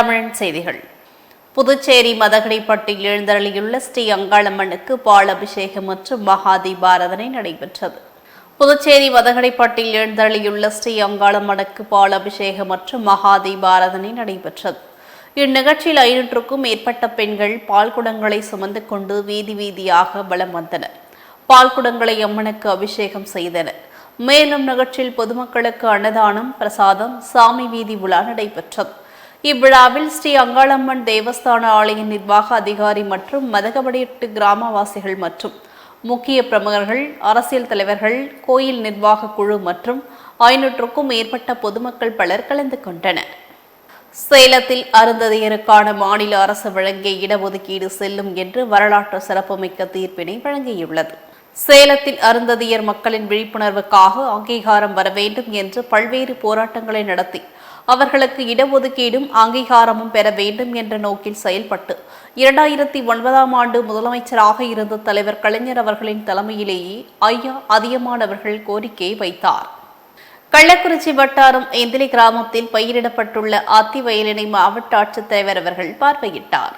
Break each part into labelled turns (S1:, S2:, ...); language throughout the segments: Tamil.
S1: தமிழன் செய்திகள். புதுச்சேரி மதகடிப்பட்டில் எழுந்தருளியுள்ள ஸ்ரீ அங்காளம்மனுக்கு பால் அபிஷேகம் மற்றும் மகா தீபாராதனை நடைபெற்றது. புதுச்சேரி மதகடிப்பட்டில் எழுந்தருளியுள்ள ஸ்ரீ அங்காளம்மனுக்கு பால் அபிஷேகம் மற்றும் மகா தீபாராதனை நடைபெற்றது. இந்நிகழ்ச்சியில் ஐநூற்றுக்கும் மேற்பட்ட பெண்கள் பால் குடங்களை சுமந்து கொண்டு வீதி வீதியாக வலம் வந்தனர். பால் குடங்களை அம்மனுக்கு அபிஷேகம் செய்தனர். மேலும் நிகழ்ச்சியில் பொதுமக்களுக்கு அன்னதானம் பிரசாதம் சாமி வீதி உலா நடைபெற்றது. இவ்விழாவில் ஸ்ரீ அங்காளம்மன் தேவஸ்தான ஆலய நிர்வாக அதிகாரி மற்றும் மதகபடியட்டு கிராமவாசிகள் மற்றும் முக்கிய பிரமுகர்கள் அரசியல் தலைவர்கள் கோயில் நிர்வாக குழு மற்றும் ஐநூற்றுக்கும் மேற்பட்ட பொதுமக்கள் பலர் கலந்து கொண்டனர். சேலத்தில் அருந்ததியருக்கான மாநில அரசு வழங்கிய இடஒதுக்கீடு செல்லும் என்று வரலாற்று சிறப்புமிக்க தீர்ப்பினை வழங்கியுள்ளது. சேலத்தில் அருந்ததியர் மக்களின் விழிப்புணர்வுக்காக அங்கீகாரம் வர வேண்டும் என்று பல்வேறு போராட்டங்களை நடத்தி அவர்களுக்கு இடஒதுக்கீடும் அங்கீகாரமும் பெற வேண்டும் என்ற நோக்கில் செயல்பட்டு இரண்டாயிரத்தி ஒன்பதாம் ஆண்டு முதலமைச்சராக இருந்த தலைவர் கலைஞர் அவர்களின் தலைமையிலேயே ஐயா அதிகமானவர்கள் கோரிக்கையை வைத்தார். கள்ளக்குறிச்சி வட்டாரம் எந்திலி கிராமத்தில் பயிரிடப்பட்டுள்ள அத்தி வயலினை மாவட்ட ஆட்சித்தலைவர் அவர்கள் பார்வையிட்டார்.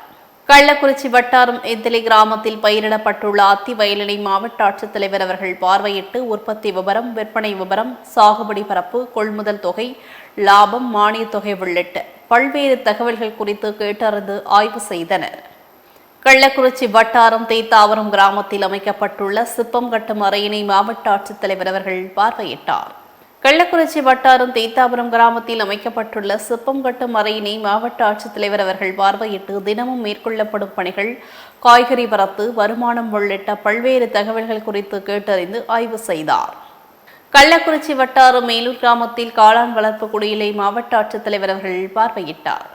S1: கள்ளக்குறிச்சி வட்டாரம் எந்திலி கிராமத்தில் பயிரிடப்பட்டுள்ள அத்தி வயலினை மாவட்ட ஆட்சித்தலைவர் அவர்கள் பார்வையிட்டு உற்பத்தி விவரம் விற்பனை விவரம் சாகுபடி பரப்பு கொள்முதல் தொகை லாபம் மானியத் தொகை உள்ளிட்ட பல்வேறு தகவல்கள் குறித்து கேட்டறிந்து ஆய்வு செய்தனர். கள்ளக்குறிச்சி வட்டாரம் தேத்தாவரம் கிராமத்தில் அமைக்கப்பட்டுள்ள சிப்பம் கட்டும் அறையினை மாவட்ட ஆட்சித்தலைவர் அவர்கள் பார்வையிட்டார். கள்ளக்குறிச்சி வட்டாரம் தேத்தாபுரம் கிராமத்தில் அமைக்கப்பட்டுள்ள சிப்பம் கட்டும் அறையினை மாவட்ட ஆட்சித்தலைவர் அவர்கள் பார்வையிட்டு தினமும் மேற்கொள்ளப்படும் பணிகள் காய்கறி வரத்து வருமானம் உள்ளிட்ட பல்வேறு தகவல்கள் குறித்து கேட்டறிந்து ஆய்வு செய்தார். கள்ளக்குறிச்சி வட்டாரம் மேலூர் கிராமத்தில் காளான் வளர்ப்பு குடியிலை மாவட்ட ஆட்சித்தலைவர் அவர்கள் பார்வையிட்டார்.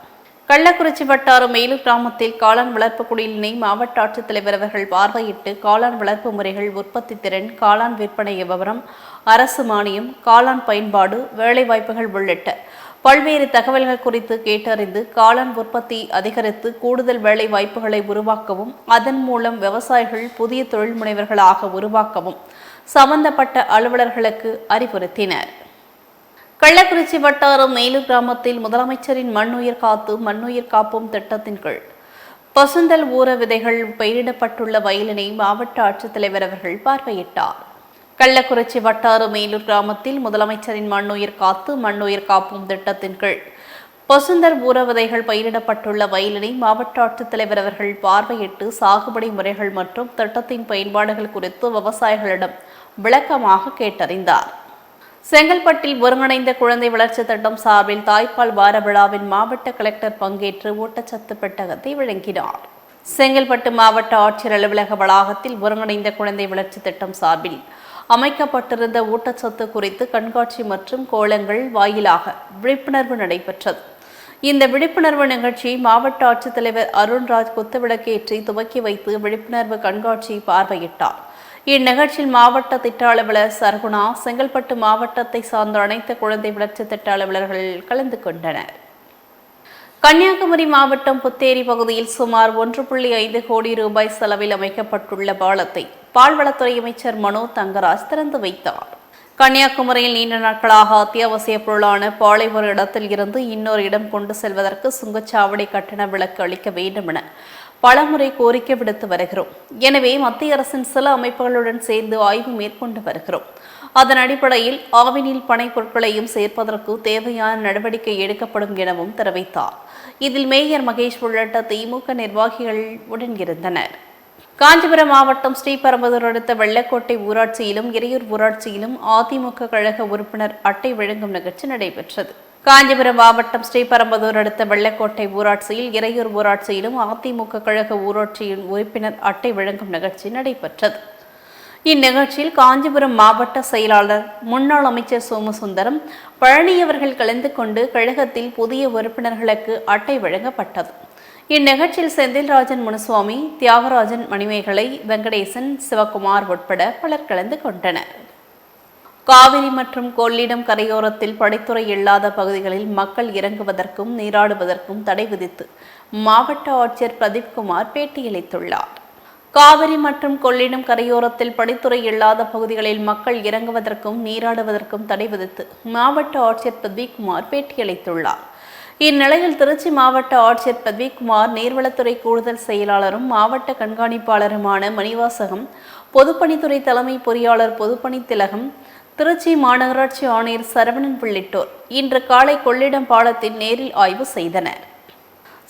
S1: கள்ளக்குறிச்சி வட்டாரம் மேலூர் கிராமத்தில் காளான் வளர்ப்பு குடியினை மாவட்ட ஆட்சித்தலைவர் அவர்கள் பார்வையிட்டு காளான் வளர்ப்பு முறைகள் உற்பத்தி திறன் காளான் விற்பனை விவரம் அரசு மானியம் காளான் பயன்பாடு வேலைவாய்ப்புகள் உள்ளிட்ட பல்வேறு தகவல்கள் குறித்து கேட்டறிந்து காளான் உற்பத்தி அதிகரித்து கூடுதல் வேலை வாய்ப்புகளை உருவாக்கவும் அதன் மூலம் விவசாயிகள் புதிய தொழில் முனைவர்களாக உருவாக்கவும் சம்பந்தப்பட்ட அலுவலர்களுக்கு அறிவுறுத்தினர். கள்ளக்குறிச்சி வட்டாரம் மேலூர் கிராமத்தில் முதலமைச்சரின் மண்ணுயிர் காத்து மண்ணுயிர் காப்போம் திட்டத்தின் கீழ் பசுந்தல் ஊர விதைகள் பயிரிடப்பட்டுள்ள வயலினை மாவட்ட ஆட்சித்தலைவர் அவர்கள் பார்வையிட்டார். கள்ளக்குறிச்சி வட்டாரம் மேலூர் கிராமத்தில் முதலமைச்சரின் மண்ணுயிர் காத்து மண்ணுயிர் காப்போம் திட்டத்தின் கீழ் பசுந்தர் ஊர விதைகள் பயிரிடப்பட்டுள்ள வயலினை மாவட்ட ஆட்சித்தலைவர் அவர்கள் பார்வையிட்டு சாகுபடி முறைகள் மற்றும் திட்டத்தின் பயன்பாடுகள் குறித்து விவசாயிகளிடம் விளக்கமாக கேட்டறிந்தார். செங்கல்பட்டில் ஒருங்கிணைந்த குழந்தை வளர்ச்சி திட்டம் சார்பில் தாய்ப்பால் வார விழாவின் மாவட்ட கலெக்டர் பங்கேற்று ஊட்டச்சத்து பெட்டகத்தை வழங்கினார் செங்கல்பட்டு மாவட்ட ஆட்சியர் அலுவலக வளாகத்தில் ஒருங்கிணைந்த குழந்தை வளர்ச்சி திட்டம் சார்பில் அமைக்கப்பட்டிருந்த ஊட்டச்சத்து குறித்து கண்காட்சி மற்றும் கோலங்கள் வாயிலாக விழிப்புணர்வு நடைபெற்றது. இந்த விழிப்புணர்வு நிகழ்ச்சியை மாவட்ட ஆட்சித்தலைவர் அருண்ராஜ் குத்துவிளக்கேற்றி துவக்கி வைத்து விழிப்புணர்வு கண்காட்சியை பார்வையிட்டார். இந்நிகழ்ச்சியில் மாவட்ட திட்ட அலுவலர் சர்குணா செங்கல்பட்டு மாவட்டத்தை சார்ந்த அனைத்து குழந்தை வளர்ச்சி திட்ட அலுவலர்கள் கலந்து கொண்டனர். கன்னியாகுமரி மாவட்டம் புத்தேரி பகுதியில் சுமார் ஒன்று புள்ளி ஐந்து கோடி ரூபாய் செலவில் அமைக்கப்பட்டுள்ள பாலத்தை பால்வளத்துறை அமைச்சர் மனோ தங்கராஜ் திறந்து வைத்தார். கன்னியாகுமரியில் நீண்ட நாட்களாக அத்தியாவசிய பொருளான பாலை ஒரு இடத்தில் இருந்து இன்னொரு இடம் கொண்டு செல்வதற்கு சுங்கச்சாவடி கட்டண விலக்கு அளிக்க வேண்டும் என பலமுறை கோரிக்கை விடுத்து வருகிறோம். எனவே மத்திய அரசின் சில அமைப்புகளுடன் சேர்ந்து ஆய்வு மேற்கொண்டு வருகிறோம். அதன் அடிப்படையில் ஆவினில் பனை பொருட்களையும் சேர்ப்பதற்கு தேவையான நடவடிக்கை எடுக்கப்படும் எனவும் தெரிவித்தார். இதில் மேயர் மகேஷ் உள்ளிட்ட திமுக நிர்வாகிகள் உடன் இருந்தனர். காஞ்சிபுரம் மாவட்டம் ஸ்ரீபெரும்புதூர் அடுத்த வெள்ளக்கோட்டை ஊராட்சியிலும் இறையூர் ஊராட்சியிலும் அதிமுக கழக உறுப்பினர் அட்டை வழங்கும் நிகழ்ச்சி நடைபெற்றது. காஞ்சிபுரம் மாவட்டம் ஸ்ரீபெரும்புதூர் அடுத்த வெள்ளக்கோட்டை ஊராட்சியில் இறையூர் ஊராட்சியிலும் அதிமுக கழக ஊராட்சியின் உறுப்பினர் அட்டை வழங்கும் நிகழ்ச்சி நடைபெற்றது. இந்நிகழ்ச்சியில் காஞ்சிபுரம் மாவட்ட செயலாளர் முன்னாள் அமைச்சர் சோமசுந்தரம் பழனியவர்கள் கலந்து கொண்டு கழகத்தில் புதிய உறுப்பினர்களுக்கு அட்டை வழங்கப்பட்டது. இந்நிகழ்ச்சியில் செந்தில்ராஜன் முனுசுவாமி தியாகராஜன் மணிமேகலை வெங்கடேசன் சிவகுமார் உட்பட பலர் கலந்து கொண்டனர். காவிரி மற்றும் கொள்ளிடம் கரையோரத்தில் படித்துறை இல்லாத பகுதிகளில் மக்கள் இறங்குவதற்கும் நீராடுவதற்கும் தடை விதித்து மாவட்ட ஆட்சியர் பிரதீப்குமார் பேட்டியளித்துள்ளார். காவிரி மற்றும் கொள்ளிடம் கரையோரத்தில் படித்துறை இல்லாத பகுதிகளில் மக்கள் இறங்குவதற்கும் நீராடுவதற்கும் தடை விதித்து மாவட்ட ஆட்சியர் பிரதீப்குமார் பேட்டியளித்துள்ளார். இந்நிலையில் திருச்சி மாவட்ட ஆட்சியர் பத்விகுமார் நீர்வளத்துறை கூடுதல் செயலாளரும் மாவட்ட கண்காணிப்பாளருமான மணிவாசகம் பொதுப்பணித்துறை தலைமை பொறியாளர் பொதுப்பணி திலகம் திருச்சி மாநகராட்சி ஆணையர் சரவணன் உள்ளிட்டோர் இன்று காலை கொள்ளிடம் பாலத்தில் நேரில் ஆய்வு செய்தனர்.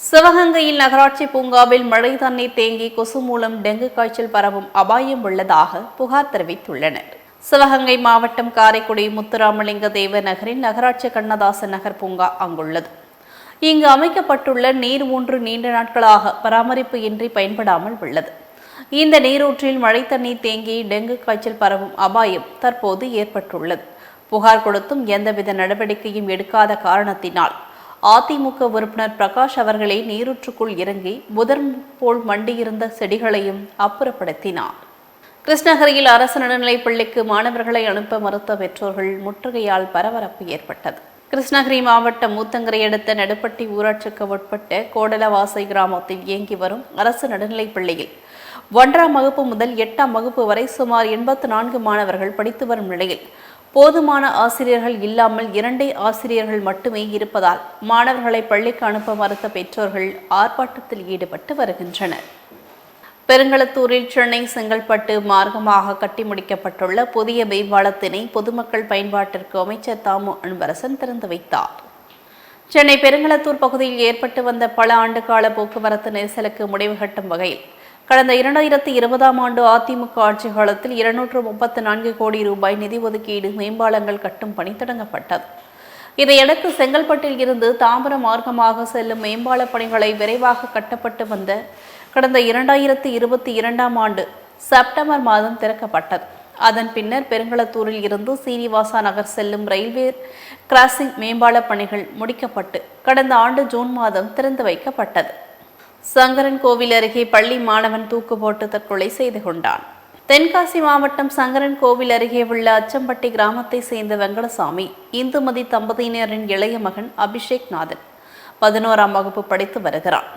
S1: சிவகங்கையில் நகராட்சி பூங்காவில் மழை தண்ணீர் தேங்கி கொசு மூலம் டெங்கு காய்ச்சல் பரவும் அபாயம் உள்ளதாக புகார் தெரிவித்துள்ளனர். சிவகங்கை மாவட்டம் காரைக்குடி முத்துராமலிங்க தேவ நகரின் நகராட்சி கண்ணதாசன் நகர் பூங்கா அங்குள்ளது. இங்கு அமைக்கப்பட்டுள்ள நீர் ஒன்று நீண்ட நாட்களாக பராமரிப்பு இன்றி பயன்படாமல் உள்ளது. இந்த நீரூற்றில் மழை தண்ணீர் தேங்கி டெங்கு காய்ச்சல் பரவும் அபாயம் தற்போது ஏற்பட்டுள்ளது. புகார் கொடுத்தும் எந்தவித நடவடிக்கையும் எடுக்காத காரணத்தினால் அதிமுக உறுப்பினர் பிரகாஷ் அவர்களே நீரூற்றுக்குள் இறங்கி முதன் போல் மண்டியிருந்த செடிகளையும் அப்புறப்படுத்தினார். கிருஷ்ணகிரியில் அரசு நடுநிலைப் பள்ளிக்கு மாணவர்களை அனுப்ப மறுத்த பெற்றோர்கள் முற்றுகையால் பரபரப்பு ஏற்பட்டது. கிருஷ்ணகிரி மாவட்டம் மூத்தங்கரை அடுத்த நடுப்பட்டி ஊராட்சிக்கு உட்பட்ட கோடலவாசை கிராமத்தில் இயங்கி வரும் அரசு நடுநிலைப் பள்ளியில் ஒன்றாம் வகுப்பு முதல் எட்டாம் வகுப்பு வரை சுமார் எண்பத்து நான்கு மாணவர்கள் படித்து வரும் நிலையில் போதுமான ஆசிரியர்கள் இல்லாமல் இரண்டே ஆசிரியர்கள் மட்டுமே இருப்பதால் மாணவர்களை பள்ளிக்கு அனுப்ப மறுத்த பெற்றோர்கள் ஆர்ப்பாட்டத்தில் ஈடுபட்டு வருகின்றனர். பெருங்களத்தூரில் சென்னை செங்கல்பட்டு மார்க்கமாக கட்டி முடிக்கப்பட்டுள்ள புதிய மேம்பாலத்தினை பொதுமக்கள் பயன்பாட்டிற்கு அமைச்சர் தாமு அன்பரசன் திறந்து வைத்தார். சென்னை பெருங்களத்தூர் பகுதியில் ஏற்பட்டு வந்த பல ஆண்டுகால போக்குவரத்து நெரிசலுக்கு முடிவு கட்டும் வகையில் கடந்த இரண்டாயிரத்தி இருபதாம் ஆண்டு அதிமுக ஆட்சி காலத்தில் இருநூற்று முப்பத்தி நான்கு கோடி ரூபாய் நிதி ஒதுக்கீடு மேம்பாலங்கள் கட்டும் பணி தொடங்கப்பட்டது. இதையடுத்து செங்கல்பட்டில் இருந்து தாம்பரம் மார்க்கமாக செல்லும் மேம்பால பணிகளை விரைவாக கட்டப்பட்டு வந்த கடந்த இரண்டாயிரத்தி இருபத்தி இரண்டாம் ஆண்டு செப்டம்பர் மாதம் திறக்கப்பட்டது. அதன் பின்னர் பெருங்களத்தூரில் இருந்து சீனிவாசா நகர் செல்லும் ரயில்வே கிராசிங் மேம்பால பணிகள் முடிக்கப்பட்டு கடந்த ஆண்டு ஜூன் மாதம் திறந்து வைக்கப்பட்டது. சங்கரன் கோவில் அருகே பள்ளி மாணவன் தூக்கு போட்டு தற்கொலை செய்து கொண்டான். தென்காசி மாவட்டம் சங்கரன் கோவில் அருகே உள்ள அச்சம்பட்டி கிராமத்தை சேர்ந்த வெங்கடசாமி இந்துமதி தம்பதியினரின் இளைய மகன் அபிஷேக் நாதன் பதினோராம் வகுப்பு படித்து வருகிறான்.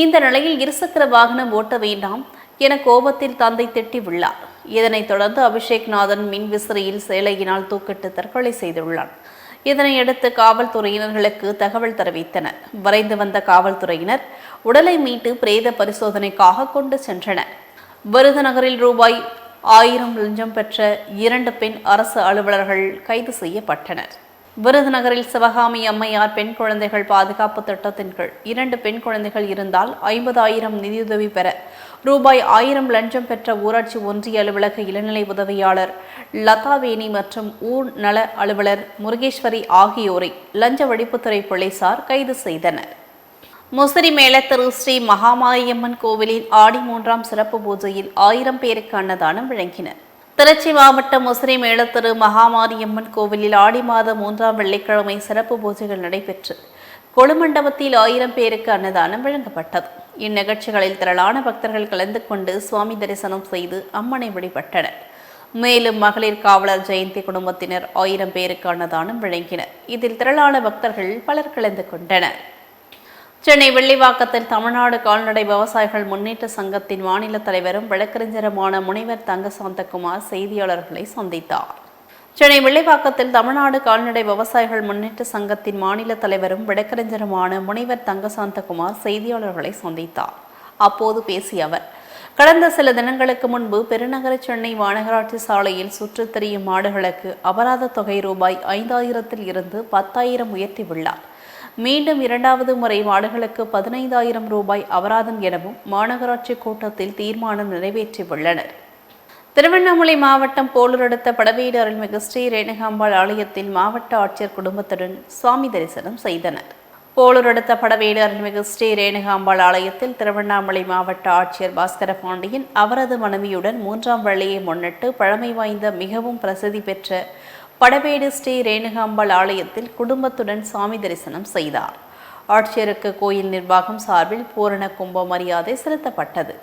S1: இந்த நிலையில் இருசக்கர வாகனம் ஓட்ட வேண்டாம் என கோபத்தில் தந்தை திட்டி உள்ளார் இதனைத் தொடர்ந்து அபிஷேக் நாதன் மின் விசிறியில் சேலையினால் தூக்கிட்டு தற்கொலை செய்துள்ளான் இதனையடுத்து காவல்துறையினர்களுக்கு தகவல் தெரிவித்தனர். வரைந்து வந்த காவல்துறையினர் உடலை மீட்டு பிரேத பரிசோதனைக்காக கொண்டு சென்றனர். விருதுநகரில் ரூபாய் ஆயிரம் லஞ்சம் பெற்ற இரண்டு பெண் அரசு அலுவலர்கள் கைது செய்யப்பட்டனர். விருதுநகரில் சிவகாமி அம்மையார் பெண் குழந்தைகள் பாதுகாப்பு திட்டத்தின் கீழ் இரண்டு பெண் குழந்தைகள் இருந்தால் ஐம்பதாயிரம் நிதியுதவி பெற ரூபாய் ஆயிரம் லஞ்சம் பெற்ற ஊராட்சி ஒன்றிய அலுவலக இளநிலை உதவியாளர் லதாவேணி மற்றும் ஊர் நல அலுவலர் முருகேஸ்வரி ஆகியோரை லஞ்ச ஒழிப்புத்துறை போலீசார் கைது செய்தனர். முசிறி மேலத்திரு ஸ்ரீ மகாமாரியம்மன் கோவிலின் ஆடி மூன்றாம் சிறப்பு பூஜையில் ஆயிரம் பேருக்கு அன்னதானம் வழங்கினர். திருச்சி மாவட்டம் முசிறி மேலத்திரு மகாமாரியம்மன் கோவிலில் ஆடி மாதம் மூன்றாம் வெள்ளிக்கிழமை சிறப்பு பூஜைகள் நடைபெற்று கொழுமண்டபத்தில் ஆயிரம் பேருக்கு அன்னதானம் வழங்கப்பட்டது. இந்நிகழ்ச்சிகளில் திரளான பக்தர்கள் கலந்து கொண்டு சுவாமி தரிசனம் செய்து அம்மனை வழிபட்டனர். மேலும் மகளிர் காவலர் ஜெயந்தி குடும்பத்தினர் ஆயிரம் பேருக்கு அன்னதானம் வழங்கினர். இதில் திரளான பக்தர்கள் பலர் கலந்து கொண்டனர். சென்னை வெள்ளிவாக்கத்தில் தமிழ்நாடு கால்நடை விவசாயிகள் முன்னேற்ற சங்கத்தின் மாநில தலைவரும் வழக்கறிஞருமான முனைவர் தங்கசாந்தகுமார் செய்தியாளர்களை சந்தித்தார். சென்னை வெள்ளிவாக்கத்தில் தமிழ்நாடு கால்நடை விவசாயிகள் முன்னேற்ற சங்கத்தின் மாநில தலைவரும் வழக்கறிஞருமான முனைவர் தங்கசாந்தகுமார் செய்தியாளர்களை சந்தித்தார். அப்போது பேசிய அவர் கடந்த சில தினங்களுக்கு முன்பு பெருநகர சென்னை மாநகராட்சி சாலையில் சுற்றித் திரியும் மாடுகளுக்கு அபராத தொகை ரூபாய் ஐந்தாயிரத்தில் இருந்து பத்தாயிரம் உயர்த்தியுள்ளார். மீண்டும் இரண்டாவது முறை மாடுகளுக்கு பதினைந்தாயிரம் ரூபாய் அபராதம் எனவும் மாநகராட்சி கூட்டத்தில் தீர்மானம் நிறைவேற்றியுள்ளனர். திருவண்ணாமலை மாவட்டம் போலூர் அடுத்த படவேடு அருள்மிகு ஸ்ரீ ரேணுகாம்பாள் ஆலயத்தில் மாவட்ட ஆட்சியர் குடும்பத்துடன் சுவாமி தரிசனம் செய்தனர். போலூர் அடுத்த படவேடு அருள்மிகு ஸ்ரீ ரேணுகாம்பாள் ஆலயத்தில் திருவண்ணாமலை மாவட்ட ஆட்சியர் பாஸ்கர பாண்டியன் அவரது மனைவியுடன் மூன்றாம் வள்ளியை முன்னிட்டு பழமை வாய்ந்த மிகவும் பிரசித்தி பெற்ற படவேடு ஸ்ரீ ரேணுகாம்பாள் ஆலயத்தில் குடும்பத்துடன் சாமி தரிசனம் செய்தார். ஆட்சியருக்கு கோயில் நிர்வாகம் சார்பில் பூரண கும்ப மரியாதை செலுத்தப்பட்டது.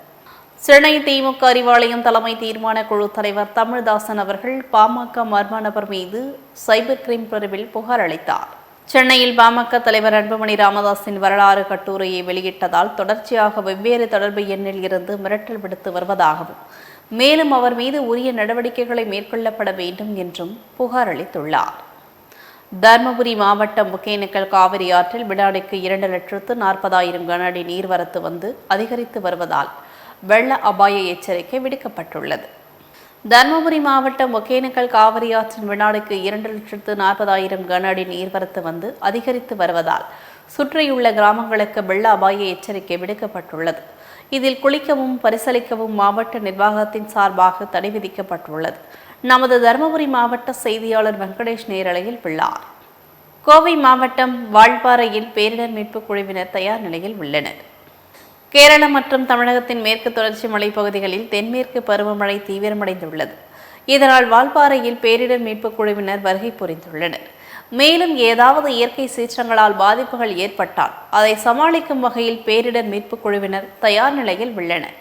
S1: சென்னை திமுக அறிவாலயம் தலைமை தீர்மான குழு தலைவர் தமிழ்தாசன் அவர்கள் பாமக மர்ம நபர் மீது சைபர் கிரைம் பிரிவில் புகார் அளித்தார். சென்னையில் பாமக தலைவர் அன்புமணி ராமதாஸின் வரலாறு கட்டுரையை வெளியிட்டதால் தொடர்ச்சியாக வெவ்வேறு தொடர்பு எண்ணில் இருந்து மிரட்டல் விடுத்து வருவதாகவும் மேலும் அவர் மீது உரிய நடவடிக்கைகளை மேற்கொள்ளப்பட வேண்டும் என்றும் புகார் அளித்துள்ளார். தருமபுரி மாவட்டம் ஒகேனக்கல் காவிரி ஆற்றில் வினாடிக்கு இரண்டு லட்சத்து நாற்பதாயிரம் கன அடி நீர்வரத்து வந்து அதிகரித்து வருவதால் வெள்ள அபாய எச்சரிக்கை விடுக்கப்பட்டுள்ளது. தருமபுரி மாவட்டம் ஒகேனக்கல் காவிரி ஆற்றின் வினாடிக்கு இரண்டு லட்சத்து நாற்பதாயிரம் கன அடி நீர்வரத்து வந்து அதிகரித்து வருவதால் சுற்றியுள்ள கிராமங்களுக்கு வெள்ள அபாய எச்சரிக்கை விடுக்கப்பட்டுள்ளது. இதில் குளிக்கவும் பரிசளிக்கவும் மாவட்ட நிர்வாகத்தின் சார்பாக தடை விதிக்கப்பட்டுள்ளது. நமது தருமபுரி மாவட்ட செய்தியாளர் வெங்கடேஷ் நேரலையில் உள்ளார். கோவை மாவட்டம் வால்பாறையில் பேரிடர் மீட்பு குழுவினர் தயார் நிலையில் உள்ளனர். கேரளம் மற்றும் தமிழகத்தின் மேற்கு தொடர்ச்சி மலைப்பகுதிகளில் தென்மேற்கு பருவமழை தீவிரமடைந்துள்ளது. இதனால் வால்பாறையில் பேரிடர் மீட்பு குழுவினர் வருகை புரிந்துள்ளனர். மேலும் ஏதாவது இயற்கை சீற்றங்களால் பாதிப்புகள் ஏற்பட்டால் அதை சமாளிக்கும் வகையில் பேரிடர் மீட்பு குழுவினர் தயார் நிலையில் உள்ளனர்.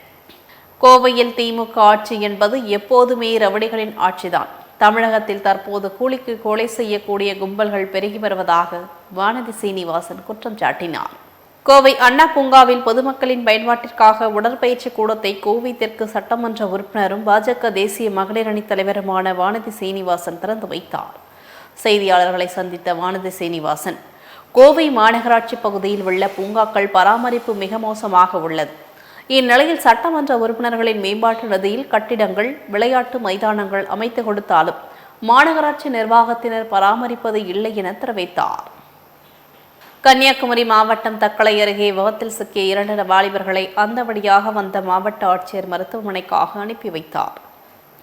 S1: கோவையில் திமுக ஆட்சி என்பது எப்போதுமே ரவடிகளின் ஆட்சிதான். தமிழகத்தில் தற்போது கூலிக்கு கொலை செய்யக்கூடிய கும்பல்கள் பெருகி வருவதாக வானதி சீனிவாசன் குற்றம் சாட்டினார். கோவை அண்ணா பூங்காவில் பொதுமக்களின் பயன்பாட்டிற்காக உடற்பயிற்சி கூடத்தை கோவை தெற்கு சட்டமன்ற உறுப்பினரும் பாஜக தேசிய மகளிர் அணி தலைவருமான வானதி சீனிவாசன் திறந்து வைத்தார். செய்தியாளர்களை சந்தித்த வானதி சீனிவாசன். கோவை மாநகராட்சி பகுதியில் உள்ள பூங்காக்கள் பராமரிப்பு மிக மோசமாக உள்ளது. இந்நிலையில் சட்டமன்ற உறுப்பினர்களின் மேம்பாட்டு நிதியில் கட்டிடங்கள் விளையாட்டு மைதானங்கள் அமைத்து கொடுத்தாலும் மாநகராட்சி நிர்வாகத்தினர் பராமரிப்பது இல்லை என தெரிவித்தார். கன்னியாகுமரி மாவட்டம் தக்கலை அருகே விபத்தில் சிக்கிய இரண்டு வாலிபர்களை அந்த வழியாக வந்த மாவட்ட ஆட்சியர் மருத்துவமனைக்காக அனுப்பி வைத்தார்.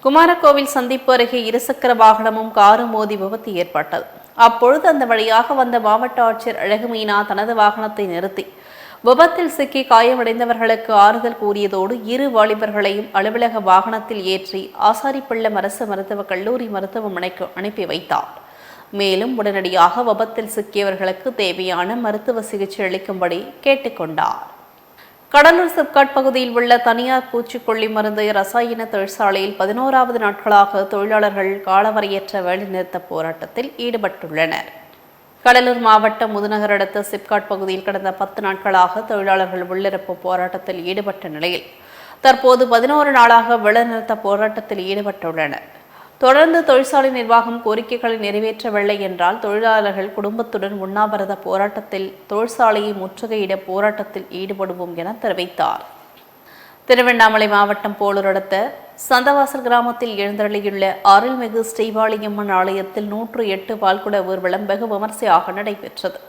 S1: குமாரகோவில் சந்திப்பு அருகே இருசக்கர வாகனமும் காரும் மோதி விபத்து ஏற்பட்டது. அப்பொழுது அந்த வழியாக வந்த மாவட்ட ஆட்சியர் அழகுமீனா தனது வாகனத்தை நிறுத்தி விபத்தில் சிக்கி காயமடைந்தவர்களுக்கு ஆறுதல் கூறியதோடு இரு வாலிபர்களையும் அலுவலக வாகனத்தில் ஏற்றி ஆசாரிப்பள்ளம் அரசு மருத்துவக் கல்லூரி மருத்துவமனைக்கு அனுப்பி வைத்தார். மேலும் உடனடியாக விபத்தில் சிக்கியவர்களுக்கு தேவையான மருத்துவ சிகிச்சை அளிக்கும்படி கேட்டுக்கொண்டார் கடலூர் சிப்காட் பகுதியில் உள்ள தனியார் பூச்சிக்கொல்லி மருந்து ரசாயன தொழிற்சாலையில் பதினோராவது நாட்களாக தொழிலாளர்கள் காலவரையற்ற வேலைநிறுத்த போராட்டத்தில் ஈடுபட்டுள்ளனர். கடலூர் மாவட்டம் முதுநகர் அடுத்த சிப்காட் பகுதியில் கடந்த பத்து நாட்களாக தொழிலாளர்கள் உள்ளிருப்பு போராட்டத்தில் ஈடுபட்ட நிலையில் தற்போது பதினோரு நாளாக வேலைநிறுத்த போராட்டத்தில் ஈடுபட்டுள்ளனர். தொடர்ந்து தொழிற்சாலை நிர்வாகம் கோரிக்கைகளை நிறைவேற்றவில்லை என்றால் தொழிலாளர்கள் குடும்பத்துடன் உண்ணாவிரத போராட்டத்தில் தொழிற்சாலையை முற்றுகையிட போராட்டத்தில் ஈடுபடுவோம் என தெரிவித்தார். திருவண்ணாமலை மாவட்டம் போலூர் அடுத்த சந்தவாசல் கிராமத்தில் எழுந்தருளியுள்ள அருள்மிகு ஸ்ரீவாளியம்மன் ஆலயத்தில் நூற்று எட்டு பால்குட ஊர்வலம் வெகு விமர்சையாக நடைபெற்றது.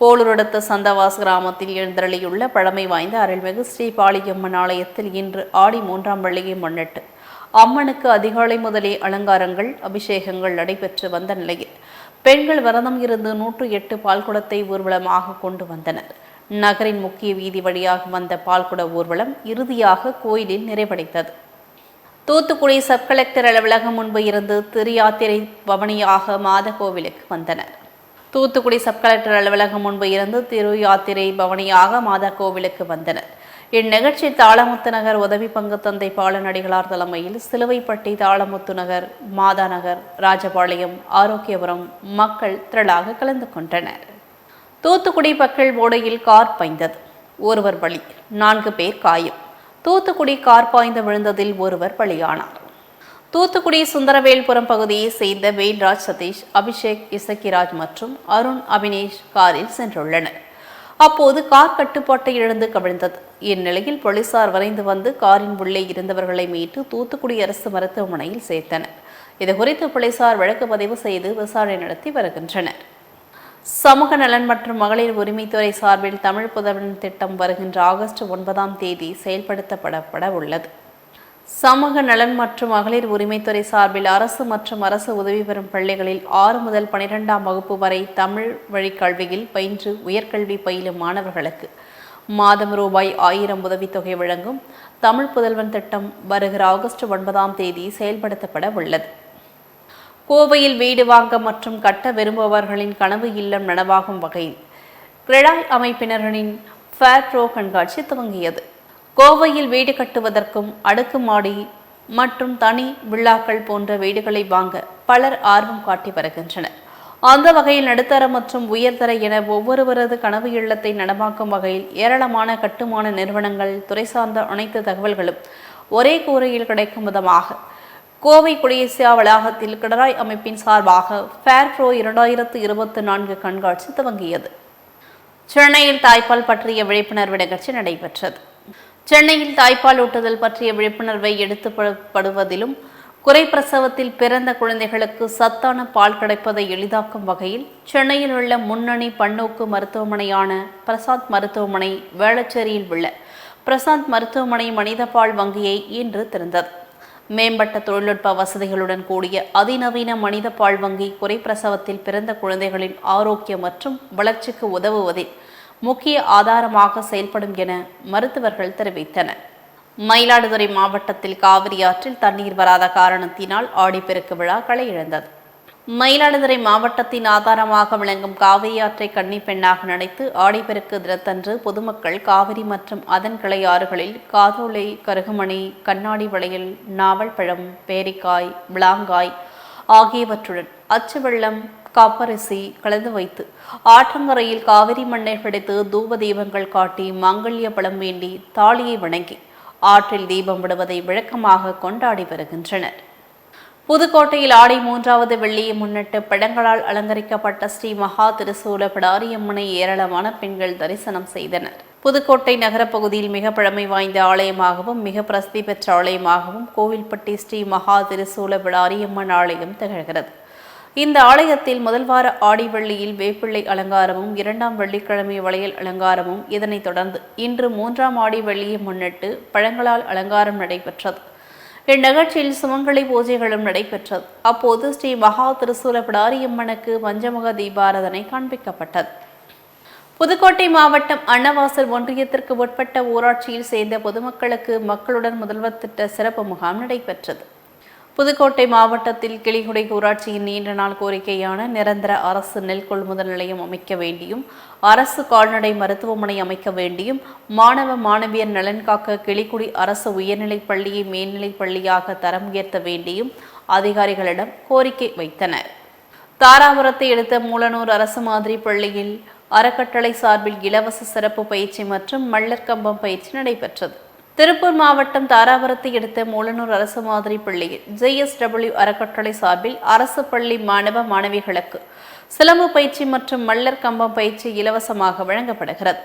S1: போலூர் அடுத்த சந்தவாஸ் கிராமத்தில் எழுந்தருளியுள்ள பழமை வாய்ந்த அருள்மிகு ஸ்ரீபாளியம்மன் ஆலயத்தில் இன்று ஆடி மூன்றாம் வெள்ளியை முன்னிட்டு அம்மனுக்கு அதிகாலை முதலே அலங்காரங்கள் அபிஷேகங்கள் நடைபெற்று வந்த நிலையில் பெண்கள் விரதம் இருந்து நூற்று எட்டு பால்குடத்தை ஊர்வலமாக கொண்டு வந்தனர். நகரின் முக்கிய வீதி வழியாக வந்த பால்குட ஊர்வலம் இறுதியாக கோயிலில் நிறைவடைந்தது. தூத்துக்குடி சப் கலெக்டர் அலுவலகம் முன்பு இருந்து திருயாத்திரை பவனியாக மாத கோவிலுக்கு வந்தனர். தூத்துக்குடி சப் கலெக்டர் அலுவலகம் முன்பு இருந்து திரு யாத்திரை பவனியாக மாதா கோவிலுக்கு வந்தனர். இந்நிகழ்ச்சி தாளமுத்து நகர் உதவி பங்கு தந்தை பாலநடிகளார் தலைமையில் சிலுவைப்பட்டி தாளமுத்து நகர் மாதா நகர் ராஜபாளையம் ஆரோக்கியபுரம் மக்கள் திரளாக கலந்து கொண்டனர். தூத்துக்குடி பக்கல் ஓடையில் கார் பாய்ந்தது. ஒருவர் பலி நான்கு பேர் காயம். தூத்துக்குடி கார் பாய்ந்து விழுந்ததில் ஒருவர் பலியானார். தூத்துக்குடி சுந்தரவேல்புரம் பகுதியை சேர்ந்த வேல்ராஜ் சதீஷ் அபிஷேக் இசக்கிராஜ் மற்றும் அருண் அபினேஷ் காரில் சென்றுள்ளனர். அப்போது கார் கட்டுப்பாட்டை இழந்து கவிழ்ந்தது. இந்நிலையில் போலீசார் வரைந்து வந்து காரின் உள்ளே இருந்தவர்களை மீட்டு தூத்துக்குடி அரசு மருத்துவமனையில் சேர்த்தனர். இதுகுறித்து போலீசார் வழக்கு பதிவு செய்து விசாரணை நடத்தி வருகின்றனர். சமூக நலன் மற்றும் மகளிர் உரிமைத்துறை சார்பில் தமிழ் புதவன் திட்டம் வருகின்ற ஆகஸ்ட் ஒன்பதாம் தேதி செயல்படுத்தப்படப்பட உள்ளது. சமூக நலன் மற்றும் மகளிர் உரிமைத்துறை சார்பில் அரசு மற்றும் அரசு உதவி பெறும் பள்ளிகளில் ஆறு முதல் பனிரெண்டாம் வகுப்பு வரை தமிழ் வழிக் கல்வியில் பயின்று உயர்கல்வி பயிலும் மாணவர்களுக்கு மாதம் ரூபாய் ஆயிரம் உதவித்தொகை வழங்கும் தமிழ் புதல்வன் திட்டம் வருகிற ஆகஸ்ட் ஒன்பதாம் தேதி செயல்படுத்தப்பட உள்ளது. கோவையில் வீடு வாங்க மற்றும் கட்ட விரும்புபவர்களின் கனவு இல்லம் நனவாகும் வகையில் கிரெடாய் அமைப்பினர்களின் ஃபேர் ப்ரோ கண்காட்சி துவங்கியது. கோவையில் வீடு கட்டுவதற்கும் அடுக்குமாடி மற்றும் தனி விழாக்கள் போன்ற வீடுகளை வாங்க பலர் ஆர்வம் காட்டி வருகின்றனர். அந்த வகையில் நடுத்தர மற்றும் உயர்தர என ஒவ்வொருவரது கனவு இல்லத்தை நனவாக்கும் வகையில் ஏராளமான கட்டுமான நிறுவனங்கள் துறை சார்ந்த அனைத்து தகவல்களும் ஒரே கூரையில் கிடைக்கும் விதமாக. கோவை குடியேசியா வளாகத்தில் கிடராய் அமைப்பின் சார்பாக ஃபேர் ப்ரோ இரண்டாயிரத்து இருபத்தி நான்கு கண்காட்சி துவங்கியது. சென்னையில் தாய்ப்பால் பற்றிய விழிப்புணர்வு நிகழ்ச்சி நடைபெற்றது. சென்னையில் தாய்ப்பால் ஊட்டுதல் பற்றிய விழிப்புணர்வை எடுத்துப்படுவதிலும் குறை பிரசவத்தில் பிறந்த குழந்தைகளுக்கு சத்தான பால் கிடைப்பதை எளிதாக்கும் வகையில் சென்னையில் உள்ள முன்னணி பன்னோக்கு மருத்துவமனையான பிரசாத் மருத்துவமனை வேளச்சேரியில் உள்ள பிரசாந்த் மருத்துவமனை மனித பால் வங்கியை இன்று திறந்தது. மேம்பட்ட தொழில்நுட்ப வசதிகளுடன் கூடிய அதிநவீன மனித பால் வங்கி குறை பிரசவத்தில் பிறந்த குழந்தைகளின் ஆரோக்கியம் மற்றும் வளர்ச்சிக்கு உதவுவதில் முக்கிய ஆதாரமாக செயல்படும் என மருத்துவர்கள் தெரிவித்தனர். மயிலாடுதுறை மாவட்டத்தில் காவிரி ஆற்றில் தண்ணீர் வராத காரணத்தினால் ஆடிப்பெருக்கு விழா களை இழந்தது. மயிலாடுதுறை மாவட்டத்தின் ஆதாரமாக விளங்கும் காவிரி ஆற்றை கன்னி பெண்ணாக நினைத்து ஆடிப்பெருக்கு தினத்தன்று பொதுமக்கள் காவிரி மற்றும் அதன் கிளை ஆறுகளில் காதோலை கருகுமணி கண்ணாடி வளையல் நாவல் பழம் பேரிக்காய் விளாங்காய் ஆகியவற்றுடன் அச்சு வெள்ளம் கப்பரிசி கலந்து வைத்து ஆற்றங்கரையில் காவிரி மண்ணை பிடித்து தூப தீபங்கள் காட்டி மாங்கல்ய பழம் வேண்டி தாலியை வணங்கி ஆற்றில் தீபம் விடுவதை விளக்கமாக கொண்டாடி வருகின்றனர். புதுக்கோட்டையில் ஆடி மூன்றாவது வெள்ளியை முன்னிட்டு பழங்களால் அலங்கரிக்கப்பட்ட ஸ்ரீ மகா திருசூல பிடாரியம்மனை ஏராளமான பெண்கள் தரிசனம் செய்தனர். புதுக்கோட்டை நகரப்பகுதியில் மிக பழமை வாய்ந்த ஆலயமாகவும் மிக பிரசித்தி பெற்ற ஆலயமாகவும் கோவில்பட்டி ஸ்ரீ மகா திருசூல பிடாரியம்மன் ஆலயம் திகழ்கிறது. இந்த ஆலயத்தில் முதல் வார ஆடி வெள்ளியில் வேப்பிள்ளை அலங்காரமும் இரண்டாம் வெள்ளிக்கிழமை வளையல் அலங்காரமும் இதனைத் தொடர்ந்து இன்று மூன்றாம் ஆடி வெள்ளியை முன்னிட்டு பழங்களால் அலங்காரம் நடைபெற்றது. இந்நிகழ்ச்சியில் சுமங்கலி பூஜைகளும் நடைபெற்றது. அப்போது ஸ்ரீ மகா திருசூல பிடாரியம்மனுக்கு பஞ்சமுக தீபாரதனை காண்பிக்கப்பட்டது. புதுக்கோட்டை மாவட்டம் அன்னவாசல் ஒன்றியத்திற்கு உட்பட்ட ஊராட்சியில் சேர்ந்த பொதுமக்களுக்கு மக்களுடன் முதல்வர் திட்ட சிறப்பு முகாம் நடைபெற்றது. புதுக்கோட்டை மாவட்டத்தில் கிளிகுடை ஊராட்சியின் நீண்ட நாள் கோரிக்கையான நிரந்தர அரசு நெல் கொள்முதல் நிலையம் அமைக்க வேண்டியும் அரசு கால்நடை மருத்துவமனை அமைக்க வேண்டியும் மாணவ மாணவியர் நலன் காக்க கிளிக்குடி அரசு உயர்நிலைப் பள்ளியை மேல்நிலைப் பள்ளியாக தரம் உயர்த்த வேண்டியும் அதிகாரிகளிடம் கோரிக்கை வைத்தனர். தாராபுரத்தை எடுத்த மூலனூர் அரசு மாதிரி பள்ளியில் அறக்கட்டளை சார்பில் இலவச சிறப்பு பயிற்சி மற்றும் மல்லர்கம்பம் பயிற்சி நடைபெற்றது. திருப்பூர் மாவட்டம் தாராபுரத்தை எடுத்த மூலனூர் அரசு மாதிரி பள்ளியில் ஜேஎஸ்டபிள்யூ அறக்கட்டளை சார்பில் அரசு பள்ளி மாணவ மாணவிகளுக்கு சிலம்பு பயிற்சி மற்றும் மல்லர் கம்பம் பயிற்சி இலவசமாக வழங்கப்படுகிறது.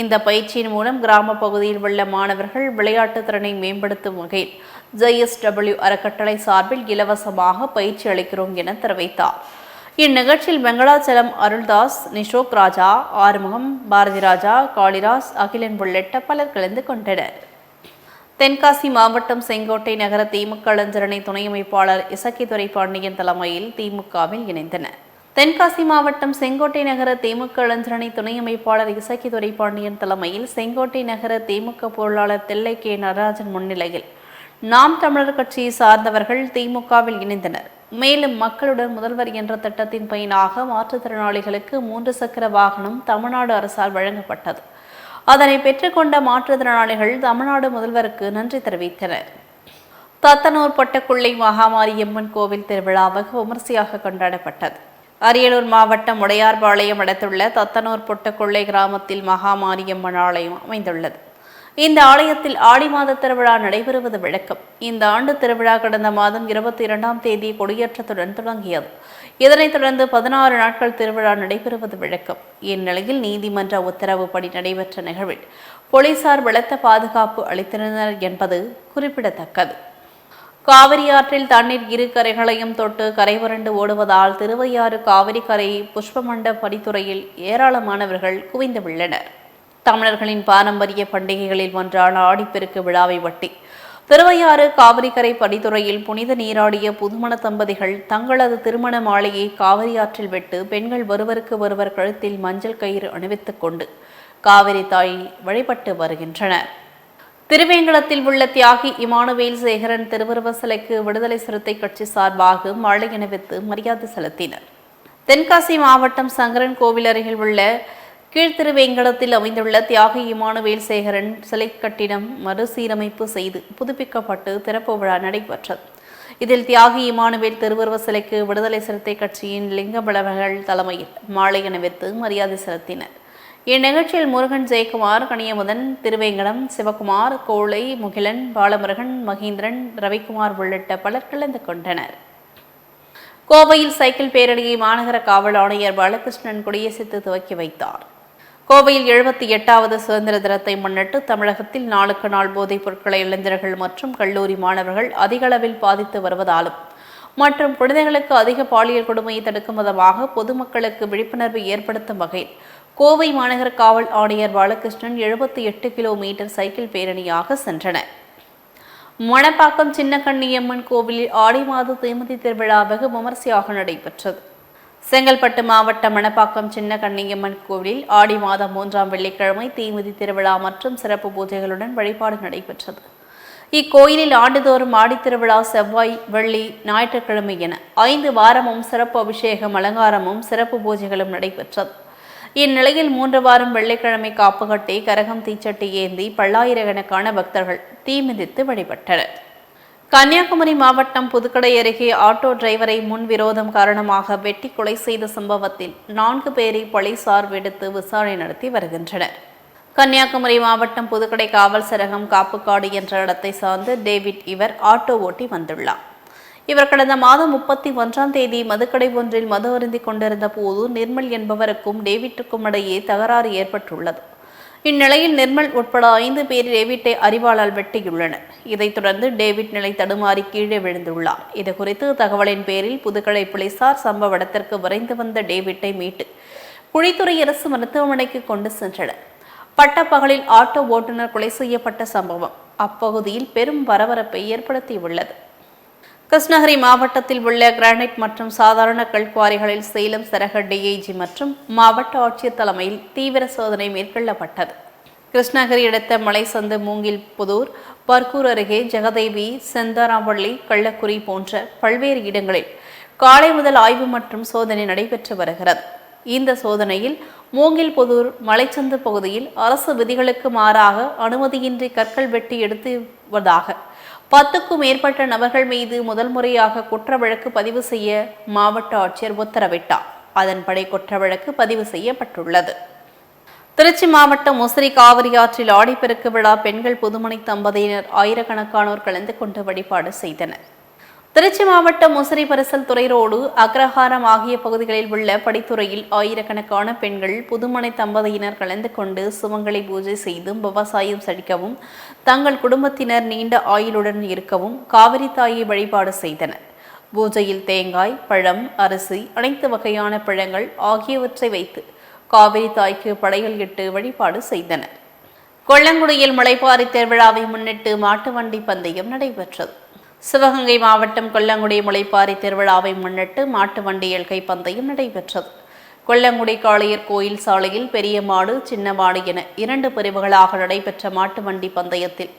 S1: இந்த பயிற்சியின் மூலம் கிராம பகுதியில் உள்ள மாணவர்கள் விளையாட்டு திறனை மேம்படுத்தும் வகையில் ஜேஎஸ்டபிள்யூ அறக்கட்டளை சார்பில் இலவசமாக பயிற்சி அளிக்கிறோம் என தெரிவித்தார். இந்நிகழ்ச்சியில் வெங்கடாச்சலம் அருள்தாஸ் நிஷோக் ராஜா ஆறுமுகம் பாரதிராஜா காளிராஸ் அகிலன் உள்ளிட்ட பலர் கலந்து கொண்டனர். தென்காசி மாவட்டம் செங்கோட்டை நகர திமுக இளைஞரணி துணை அமைப்பாளர் இசக்கித்துறை பாண்டியன் தலைமையில் திமுகவில் இணைந்தனர். தென்காசி மாவட்டம் செங்கோட்டை நகர திமுக இளைஞரணி துணை அமைப்பாளர் இசக்கித்துறை பாண்டியன் தலைமையில் செங்கோட்டை நகர திமுக பொருளாளர் தில்லை கே நடராஜன் முன்னிலையில் நாம் தமிழர் கட்சியை சார்ந்தவர்கள் திமுகவில் இணைந்தனர். மேலும் மக்களுடன் முதல்வர் என்ற திட்டத்தின் பயனாக மாற்றுத்திறனாளிகளுக்கு மூன்று சக்கர வாகனம் தமிழ்நாடு அரசால் வழங்கப்பட்டது. அதனை பெற்றுக்கொண்ட மாற்றுத்திறனாளிகள் தமிழ்நாடு முதல்வருக்கு நன்றி தெரிவித்தனர். தத்தனூர் பட்டக்குள்ளை மகாமாரியம்மன் கோவில் திருவிழா வெகு விமரிசையாக கொண்டாடப்பட்டது. அரியலூர் மாவட்டம் உடையார்பாளையம் அடுத்துள்ள தத்தனூர் பொட்டக்குள்ளை கிராமத்தில் மகாமாரியம்மன் ஆலயம் அமைந்துள்ளது. இந்த ஆலயத்தில் ஆடி மாத திருவிழா நடைபெறுவது வழக்கம் இந்த ஆண்டு திருவிழா கடந்த மாதம் இருபத்தி இரண்டாம் தேதி கொடியேற்றத்துடன் தொடங்கியது. இதனைத் தொடர்ந்து பதினாறு நாட்கள் திருவிழா நடைபெறுவது வழக்கம். இந்நிலையில் நீதிமன்ற உத்தரவுப்படி நடைபெற்ற நிகழ்வில் போலீசார் பலத்த பாதுகாப்பு அளித்திருந்தனர் என்பது குறிப்பிடத்தக்கது. காவிரி ஆற்றில் தண்ணீர் இரு கரைகளையும் தொட்டு கரை புரண்டு ஓடுவதால் திருவையாறு காவிரி கரை புஷ்பமண்ட படித்துறையில் ஏராளமானவர்கள் குவிந்துள்ளனர் தமிழர்களின் பாரம்பரிய பண்டிகைகளில் ஒன்றான ஆடிப்பெருக்கு விழாவை ஒட்டி திருவையாறு காவிரிக்கரை படித்துறையில் புனித நீராடிய புதுமண தம்பதிகள் தங்களது திருமண மாலையை காவிரி ஆற்றில் விட்டு பெண்கள் ஒருவருக்கு ஒருவர் கழுத்தில் மஞ்சள் கயிறு அணிவித்துக் கொண்டு காவிரி தாயை வழிபட்டு வருகின்றனர். திருவேங்கலத்தில் உள்ள தியாகி இமானுவேல் சேகரன் திருவுருவ சிலைக்கு விடுதலை சிறுத்தை கட்சி சார்பாக மாலை அணிவித்து மரியாதை செலுத்தினர். தென்காசி மாவட்டம் சங்கரன் கோவில் அருகில் உள்ள கீழ்த்திருவேங்கடத்தில் அமைந்துள்ள தியாகி இமானுவேல் சேகரன் சிலை கட்டிடம் மறுசீரமைப்பு செய்து புதுப்பிக்கப்பட்டு திறப்பு விழா நடைபெற்றது. இதில் தியாகி இமானுவேல் திருவுருவ சிலைக்கு விடுதலை சிறுத்தை கட்சியின் லிங்கபலவர்கள் தலைமையில் மாலை அணிவித்து மரியாதை செலுத்தினர். இந்நிகழ்ச்சியில் முருகன் ஜெயக்குமார் கனியமுதன் திருவேங்கடம் சிவகுமார் கோளை முகிலன் பாலமுருகன் மகேந்திரன் ரவிக்குமார் உள்ளிட்ட பலர் கலந்து கொண்டனர். கோவையில் சைக்கிள் பேரணியை மாநகர காவல் ஆணையர் பாலகிருஷ்ணன் கொடியசித்து துவக்கி வைத்தார். கோவையில் எழுபத்தி எட்டாவது சுதந்திர தினத்தை முன்னிட்டு தமிழகத்தில் நாளுக்கு நாள் போதைப் பொருட்களை இளைஞர்கள் மற்றும் கல்லூரி மாணவர்கள் அதிக அளவில் பாதித்து வருவதாலும் மற்றும் குழந்தைகளுக்கு அதிக பாலியல் கொடுமையை தடுக்கும் விதமாக பொதுமக்களுக்கு விழிப்புணர்வு ஏற்படுத்தும் வகையில் கோவை மாநகர காவல் ஆணையர் பாலகிருஷ்ணன் எழுபத்தி எட்டு கிலோமீட்டர் சைக்கிள் பேரணியாக சென்றனர். மணப்பாக்கம் சின்னக்கண்ணியம்மன் கோவிலில் ஆடி மாத தீமிதி திருவிழா வெகு விமரிசையாக நடைபெற்றது. செங்கல்பட்டு மாவட்ட மணப்பாக்கம் சின்ன கண்ணியம்மன் கோவிலில் ஆடி மாதம் மூன்றாம் வெள்ளிக்கிழமை தீமிதி திருவிழா மற்றும் சிறப்பு பூஜைகளுடன் வழிபாடு நடைபெற்றது. இக்கோயிலில் ஆண்டுதோறும் ஆடித்திருவிழா செவ்வாய் வெள்ளி ஞாயிற்றுக்கிழமை என ஐந்து வாரமும் சிறப்பு அபிஷேகம் அலங்காரமும் சிறப்பு பூஜைகளும் நடைபெற்றது. இந்நிலையில் மூன்று வாரம் வெள்ளிக்கிழமை காப்பு கட்டி கரகம் தீச்சட்டி ஏந்தி பல்லாயிரக்கணக்கான பக்தர்கள் தீமிதித்து வழிபட்டனர். கன்னியாகுமரி மாவட்டம் புதுக்கடை அருகே ஆட்டோ டிரைவரை முன் விரோதம் காரணமாக வெட்டி கொலை செய்த சம்பவத்தில் நான்கு பேரை போலீசார் விடுத்து விசாரணை நடத்தி வருகின்றனர். கன்னியாகுமரி மாவட்டம் புதுக்கடை காவல் சரகம் காப்புக்காடு என்ற இடத்தை சார்ந்து டேவிட் இவர் ஆட்டோ ஓட்டி வந்துள்ளார். இவர் கடந்த மாதம் முப்பத்தி ஒன்றாம் தேதி மதுக்கடை ஒன்றில் மது அருந்தி கொண்டிருந்த போது நிர்மல் என்பவருக்கும் டேவிட்டுக்கும் இடையே தகராறு ஏற்பட்டுள்ளது. இந்நிலையில் நிர்மல் உட்பட ஐந்து பேர் டேவிட்டை அறிவாளால் வெட்டியுள்ளனர். இதைத் தொடர்ந்து டேவிட் நிலை தடுமாறி கீழே விழுந்துள்ளார். இது குறித்து தகவலின் பேரில் புதுக்கடை போலீசார் சம்பவ இடத்திற்கு விரைந்து வந்த டேவிட்டை மீட்டு குழித்துறை அரசு மருத்துவமனைக்கு கொண்டு சென்றனர். பட்டப்பகலில் ஆட்டோ ஓட்டுநர் கொலை செய்யப்பட்ட சம்பவம் அப்பகுதியில் பெரும் பரபரப்பை ஏற்படுத்தியுள்ளது. கிருஷ்ணகிரி மாவட்டத்தில் உள்ள கிரானைட் மற்றும் சாதாரண கல்குவாரிகளில் சேலம் சரக டிஐஜி மற்றும் மாவட்ட ஆட்சியர் தலைமையில் தீவிர சோதனை மேற்கொள்ளப்பட்டது. கிருஷ்ணகிரி அடுத்த மலைசந்து மூங்கில் புதூர் பர்கூர் அருகே ஜெகதேவி செந்தாராம்பள்ளி கள்ளக்குறி போன்ற பல்வேறு இடங்களில் காலை முதல் ஆய்வு மற்றும் சோதனை நடைபெற்று வருகிறது. இந்த சோதனையில் மூங்கில் புதூர் மலைச்சந்து பகுதியில் அரசு விதிகளுக்கு மாறாக அனுமதியின்றி கற்கள் வெட்டி எடுத்துவதாக பத்துக்கும் மேற்பட்ட நபர்கள் மீது முதல் முறையாக குற்ற வழக்கு பதிவு செய்ய மாவட்ட ஆட்சியர் உத்தரவிட்டார். அதன்படி குற்ற வழக்கு பதிவு செய்யப்பட்டுள்ளது. திருச்சி மாவட்டம் முசிறி காவிரி ஆற்றில் ஆடிப்பெருக்கு விழா பெண்கள் புதுமணி தம்பதியினர் ஆயிரக்கணக்கானோர் கலந்து கொண்டு வழிபாடு செய்தனர். திருச்சி மாவட்டம் முசிறி பரிசல் துறை ரோடு அக்ரஹாரம் ஆகிய பகுதிகளில் உள்ள படித்துறையில் ஆயிரக்கணக்கான பெண்கள் புதுமனை தம்பதியினர் கலந்து கொண்டு சுமங்களை பூஜை செய்தும் விவசாயம் செழிக்கவும் தங்கள் குடும்பத்தினர் நீண்ட ஆயுளுடன் இருக்கவும் காவிரி தாயை வழிபாடு செய்தனர். பூஜையில் தேங்காய் பழம் அரிசி அனைத்து வகையான பழங்கள் ஆகியவற்றை வைத்து காவிரி தாய்க்கு படைகள் இட்டு வழிபாடு செய்தனர். கொல்லங்குடியில் மலைப்பாரி திருவிழாவை முன்னிட்டு மாட்டு வண்டி பந்தயம் நடைபெற்றது. சிவகங்கை மாவட்டம் கொல்லங்குடி முளைப்பாரி திருவிழாவை முன்னிட்டு மாட்டு வண்டி எல்கை பந்தயம் நடைபெற்றது. கொல்லங்குடி காளையர் கோயில் சாலையில் பெரிய மாடு சின்ன மாடு என இரண்டு பிரிவுகளாக நடைபெற்ற மாட்டு வண்டி பந்தயத்தில்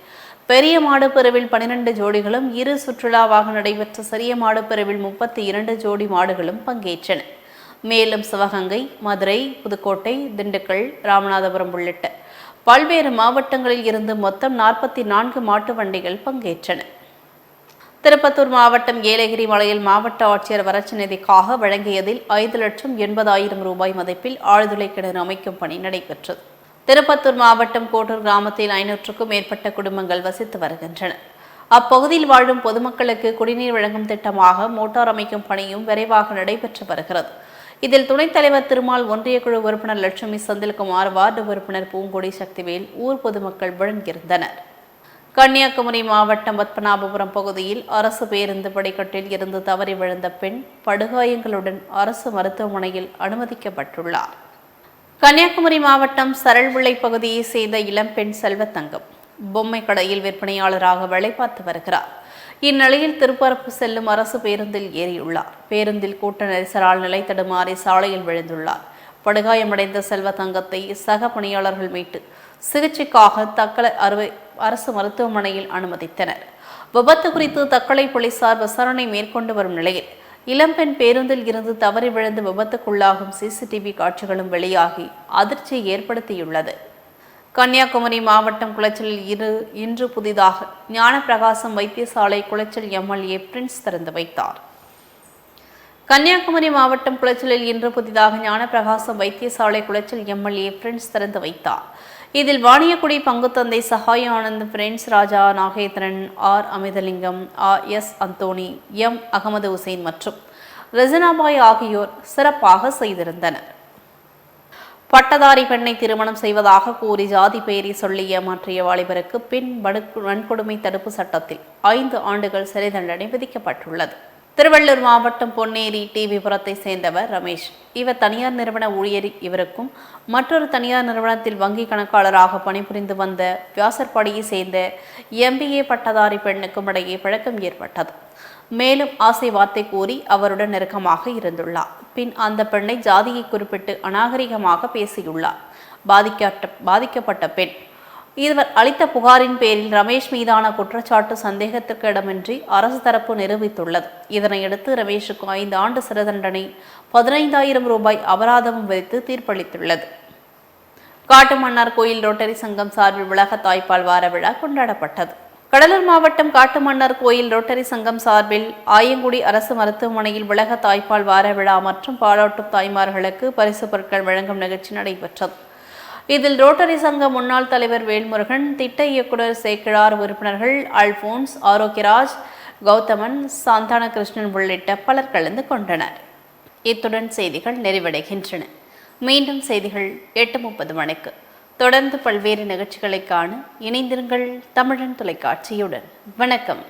S1: பெரிய மாடு பிரிவில் பனிரெண்டு ஜோடிகளும் இரு சுற்றுலாவாக நடைபெற்ற சிறிய மாடு பிரிவில் முப்பத்தி இரண்டு ஜோடி மாடுகளும் பங்கேற்றன. மேலும் சிவகங்கை மதுரை புதுக்கோட்டை திண்டுக்கல் ராமநாதபுரம் உள்ளிட்ட பல்வேறு மாவட்டங்களில் இருந்து மொத்தம் நாற்பத்தி நான்கு மாட்டு வண்டிகள் பங்கேற்றன. திருப்பத்தூர் மாவட்டம் ஏலகிரி மலையில் மாவட்ட ஆட்சியர் வறட்சி நிதிக்காக வழங்கியதில் ஐந்து லட்சம் எண்பதாயிரம் ரூபாய் மதிப்பில் ஆழ்துளை கிணறு அமைக்கும் பணி நடைபெற்றது. திருப்பத்தூர் மாவட்டம் கோட்டூர் கிராமத்தில் ஐநூற்றுக்கும் மேற்பட்ட குடும்பங்கள் வசித்து வருகின்றன. அப்பகுதியில் வாழும் பொதுமக்களுக்கு குடிநீர் வழங்கும் திட்டமாக மோட்டார் அமைக்கும் பணியும் விரைவாக நடைபெற்று வருகிறது. இதில் துணைத் தலைவர் திருமால் ஒன்றிய குழு உறுப்பினர் லட்சுமி செந்தில்குமார் வார்டு உறுப்பினர் பூங்கொடி சக்திவேல் ஊர் பொதுமக்கள் வழங்கியிருந்தனர். கன்னியாகுமரி மாவட்டம் பத்மநாபபுரம் பகுதியில் அரசு பேருந்து படிக்கட்டில் இருந்து தவறி விழுந்த பெண் படுகாயங்களுடன் அரசு மருத்துவமனையில் அனுமதிக்கப்பட்டுள்ளார். கன்னியாகுமரி மாவட்டம் சரள்விளை பகுதியை சேர்ந்த இளம்பெண் செல்வத்தங்கம் பொம்மை கடையில் விற்பனையாளராக வேலை பார்த்து வருகிறார். இந்நிலையில் திருப்பரப்பு செல்லும் அரசு பேருந்தில் ஏறியுள்ளார். பேருந்தில் கூட்ட நெரிசலால் நிலை தடுமாறி சாலையில் விழுந்துள்ளார். படுகாயமடைந்த செல்வத்தங்கத்தை சக பணியாளர்கள் மீட்டு சிகிச்சைக்காக தக்கலை அறுவை அரசு மருத்துவமனையில் அனுமதித்தனர். விபத்து குறித்து தக்கலை போலீசார் விசாரணை மேற்கொண்டு வரும் நிலையில் இளம்பெண் பேருந்தில் இருந்து தவறி விழுந்து விபத்துக்குள்ளாகும் சிசிடிவி காட்சிகளும் வெளியாகி அதிர்ச்சியை ஏற்படுத்தியுள்ளது. கன்னியாகுமரி மாவட்டம் குளச்சலில் இரு இன்று புதிதாக ஞானப்பிரகாசம் வைத்தியசாலை குளச்சல் எம்எல்ஏ பிரின்ஸ் திறந்து வைத்தார். கன்னியாகுமரி மாவட்டம் குளச்சலில் இன்று புதிதாக ஞானப்பிரகாசம் வைத்தியசாலை குளச்சல் எம்எல்ஏ பிரின்ஸ் திறந்து வைத்தார். இதில் Vaniyakudi பங்குத்தந்தை Sagaya Anand Prince Raja Nagendran R. Amithalingam R S. Anthony M. Ahamed Hussain மற்றும் ரெசனாபாய் ஆகியோர் சிறப்பாக செய்திருந்தனர். பட்டதாரி பெண்ணை திருமணம் செய்வதாக கூறி ஜாதி பெயரை சொல்லி ஏமாற்றிய வாலிபருக்கு பின் வன்கொடுமை தடுப்பு சட்டத்தில் ஐந்து ஆண்டுகள் சிறை தண்டனை விதிக்கப்பட்டுள்ளது. திருவள்ளூர் மாவட்டம் பொன்னேரி டிவிபுரத்தை சேர்ந்தவர் ரமேஷ். இவர் தனியார் நிறுவன ஊழியர் இவருக்கும் மற்றொரு தனியார் நிறுவனத்தில் வங்கி கணக்காளராக பணிபுரிந்து வந்த வியாசர்பாடியை சேர்ந்த எம்பிஏ பட்டதாரி பெண்ணுக்கும் இடையே பழக்கம் ஏற்பட்டது. மேலும் ஆசை வார்த்தை கூறி அவருடன் நெருக்கமாக இருந்துள்ளார். பின் அந்த பெண்ணை ஜாதியை குறிப்பிட்டு அநாகரிகமாக பேசியுள்ளார். பாதிக்கப்பட்ட பாதிக்கப்பட்ட பெண் இவர் அளித்த புகாரின் பேரில் ரமேஷ் மீதான குற்றச்சாட்டு சந்தேகத்திற்கு இடமின்றி அரசு தரப்பு நிரூபித்துள்ளது. இதனையடுத்து ரமேஷுக்கு ஐந்து ஆண்டு சிறை தண்டனை பதினைந்தாயிரம் ரூபாய் அபராதமும் விதித்து தீர்ப்பளித்துள்ளது. காட்டுமன்னார் கோயில் ரோட்டரி சங்கம் சார்பில் உலக தாய்ப்பால் வார விழா கொண்டாடப்பட்டது. கடலூர் மாவட்டம் காட்டுமன்னார் கோயில் ரோட்டரி சங்கம் சார்பில் ஆயங்குடி அரசு மருத்துவமனையில் உலக தாய்ப்பால் வார விழா மற்றும் பாலோட்டும் தாய்மார்களுக்கு பரிசு பொருட்கள் வழங்கும் நிகழ்ச்சி நடைபெற்றது. இதில் ரோட்டரி சங்க முன்னாள் தலைவர் வேல்முருகன் திட்ட இயக்குனர் சேக்கிழார் உறுப்பினர்கள் அல்போன்ஸ் ஆரோக்கியராஜ் கௌதமன் சாந்தான கிருஷ்ணன் உள்ளிட்ட பலர் கலந்து கொண்டனர். இத்துடன் செய்திகள் நிறைவடைகின்றன. மீண்டும் செய்திகள் எட்டு முப்பது மணிக்கு. தொடர்ந்து பல்வேறு நிகழ்ச்சிகளை காண இணைந்திருங்கள் தமிழன் தொலைக்காட்சியுடன். வணக்கம்.